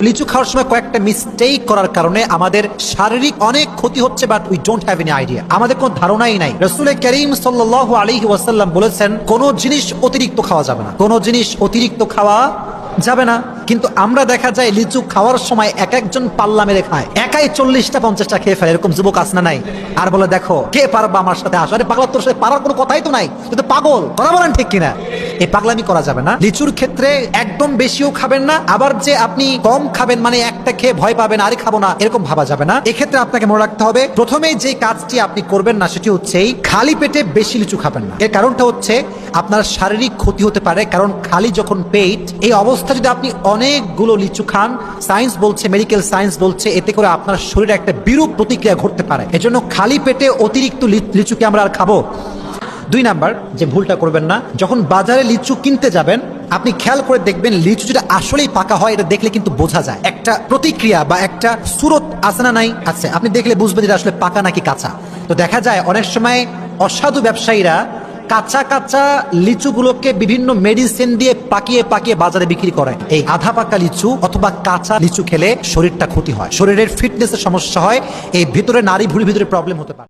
লিচু খাওয়ার সময় কয়েকটা মিস্টেক করার কারণে আমাদের শারীরিক অনেক ক্ষতি হচ্ছে but we don't have any idea আমাদের কোনো ধারণাই নাই। রসুল করিম সাল্লাহ আলহি ওয়াসাল্লাম বলেছেন, কোন জিনিস অতিরিক্ত খাওয়া যাবে না। কোন জিনিস অতিরিক্ত খাওয়া যাবে না। কিন্তু আমরা দেখা যায় লিচু খাওয়ার সময় এক একজন পাল্লা মেরে খায়। একাই চল্লিশটা, পঞ্চাশটা খেয়ে ফেলে। এরকম যুবক আসনা নাই? আর বলে, দেখো, কে পারবা আমার সাথে আসো? আরে পাগলা, তোর সাথে পারার কোনো কথাই তো নাই। তো পাগল। কথা বলেন ঠিক কিনা? এই পাগলামি করা যাবে না। লিচুর ক্ষেত্রে একদম বেশিও খাবেন না, আবার যে আপনি কম খাবেন মানে একটা খেয়ে ভয় পাবেন, আরে খাব না, এরকম ভাবা যাবে না। এক্ষেত্রে আপনাকে মনে রাখতে হবে প্রথমেই যে কাজটি আপনি করবেন না সেটি হচ্ছে খালি পেটে বেশি লিচু খাবেন না। এর কারণটা হচ্ছে আপনার শারীরিক ক্ষতি হতে পারে, কারণ খালি যখন পেট, এই অবস্থা যদি আপনি অনেকগুলো লিচু খান, সায়েন্স বলছে, মেডিকেল সায়েন্স বলছে, এতে করে আপনার শরীরে একটা বিরূপ প্রতিক্রিয়া ঘটতে পারে। এজন্য খালি পেটে অতিরিক্ত লিচুকে আমরা আর খাব। দুই নাম্বার, যে ভুলটা করবেন না। যখন বাজারে লিচু কিনতে যাবেন, আপনি খেয়াল করে দেখবেন লিচু যেটা আসলেই পাকা হয়, এটা দেখলে কিন্তু বোঝা যায়। একটা প্রতিক্রিয়া বা একটা সুরত আছে না নাই? আছে। আপনি দেখলে বুঝবেন এটা আসলে পাকা নাকি কাঁচা। তো দেখা যায় অনেক সময় অসাধু ব্যবসায়ীরা কাঁচা কাঁচা লিচুগুলোকে বিভিন্ন মেডিসিন দিয়ে পাকিয়ে পাকিয়ে বাজারে বিক্রি করে। এই আধা পাকা লিচু অথবা কাঁচা লিচু খেলে শরীরটা ক্ষতি হয়। শরীরের ফিটনেসের সমস্যা হয়। এই ভিতরে নারী ভুড়ির ভিতরে প্রবলেম হতে পারে।